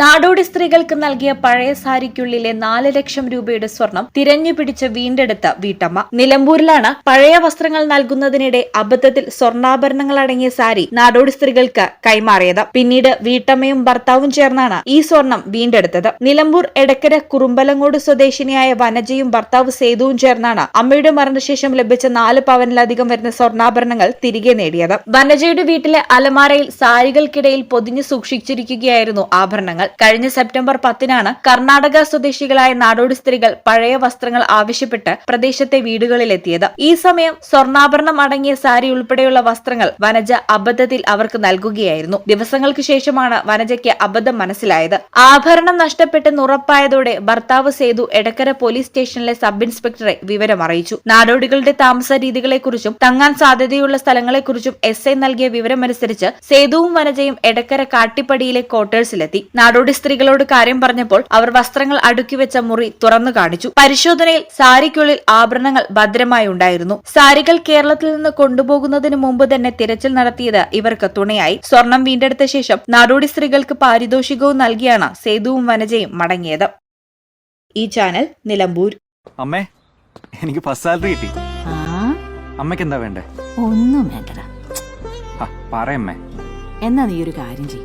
നാടോടി സ്ത്രീകൾക്ക് നൽകിയ പഴയ സാരിക്കുള്ളിലെ നാല് ലക്ഷം രൂപയുടെ സ്വർണം തിരഞ്ഞുപിടിച്ച് വീണ്ടെടുത്ത വീട്ടമ്മ. നിലമ്പൂരിലാണ് പഴയ വസ്ത്രങ്ങൾ നൽകുന്നതിനിടെ അബദ്ധത്തിൽ സ്വർണാഭരണങ്ങൾ അടങ്ങിയ സാരി നാടോടി സ്ത്രീകൾക്ക് കൈമാറിയത്. പിന്നീട് വീട്ടമ്മയും ഭർത്താവും ചേർന്നാണ് ഈ സ്വർണം വീണ്ടെടുത്തത്. നിലമ്പൂർ എടക്കര കുറുമ്പലങ്ങോട് സ്വദേശിനിയായ വനജയും ഭർത്താവ് സേതുവും ചേർന്നാണ് അമ്മയുടെ മരണശേഷം ലഭിച്ച നാല് പവനിലധികം വരുന്ന സ്വർണാഭരണങ്ങൾ തിരികെ നേടിയത്. വനജയുടെ വീട്ടിലെ അലമാരയിൽ സാരികൾക്കിടയിൽ പൊതിഞ്ഞു സൂക്ഷിച്ചിരിക്കുകയായിരുന്നു ആഭരണങ്ങൾ. കഴിഞ്ഞ സെപ്റ്റംബർ പത്തിനാണ് കർണാടക സ്വദേശികളായ നാടോടി സ്ത്രീകൾ പഴയ വസ്ത്രങ്ങൾ ആവശ്യപ്പെട്ട് പ്രദേശത്തെ വീടുകളിലെത്തിയത്. ഈ സമയം സ്വർണാഭരണം അടങ്ങിയ സാരി ഉൾപ്പെടെയുള്ള വസ്ത്രങ്ങൾ വനജ അബദ്ധത്തിൽ അവർക്ക് നൽകുകയായിരുന്നു. ദിവസങ്ങൾക്ക് ശേഷമാണ് വനജയ്ക്ക് അബദ്ധം മനസ്സിലായത്. ആഭരണം നഷ്ടപ്പെട്ടെന്ന് ഉറപ്പായതോടെ ഭർത്താവ് സേതു എടക്കര പോലീസ് സ്റ്റേഷനിലെ സബ് ഇൻസ്പെക്ടറെ വിവരം അറിയിച്ചു. നാടോടികളുടെ താമസ രീതികളെക്കുറിച്ചും തങ്ങാൻ സാധ്യതയുള്ള സ്ഥലങ്ങളെക്കുറിച്ചും എസ് ഐ നൽകിയ വിവരമനുസരിച്ച് സേതുവും വനജയും എടക്കര കാട്ടിപ്പടിയിലെ ക്വാർട്ടേഴ്സിലെത്തി. നാടോടി സ്ത്രീകളോട് കാര്യം പറഞ്ഞപ്പോൾ അവർ വസ്ത്രങ്ങൾ അടുക്കി വെച്ച മുറി തുറന്നു കാണിച്ചു. പരിശോധനയിൽ സാരിക്കുള്ളിൽ ആഭരണങ്ങൾ ഭദ്രമായി ഉണ്ടായിരുന്നു. സാരികൾ കേരളത്തിൽ നിന്ന് കൊണ്ടുപോകുന്നതിന് മുമ്പ് തന്നെ തിരച്ചിൽ നടത്തിയത് ഇവർക്ക് തുണയായി. സ്വർണം വീണ്ടെടുത്ത ശേഷം നാടോടി സ്ത്രീകൾക്ക് പാരിതോഷികവും നൽകിയാണ് സേതുവും വനജയും മടങ്ങിയത്. ഈ ചാനൽ നിലമ്പൂർ. അമ്മേ എനിക്ക് ഫസ്റ്റ് സാലറി കിട്ടി. ആ? അമ്മയ്ക്ക് എന്താ വേണ്ടേ? ഒന്നും വേണ്ടടാ. പറയമ്മേ എന്നാ നീ ഒരു കാര്യം ചെയ്